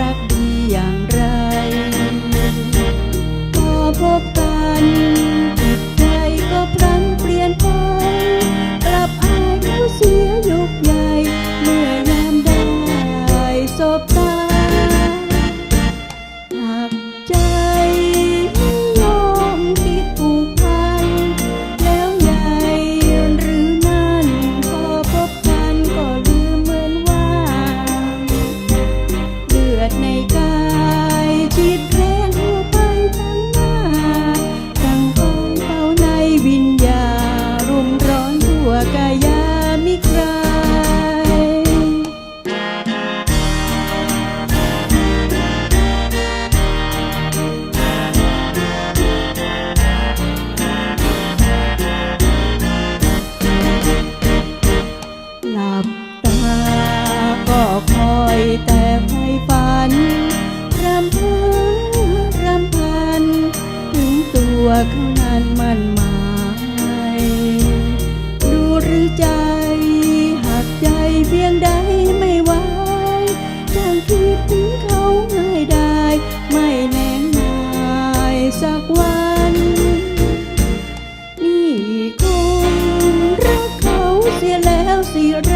รักดีอย่างไรพอพบกัน make วันนี่คงรักเขาเสียแล้วสิเร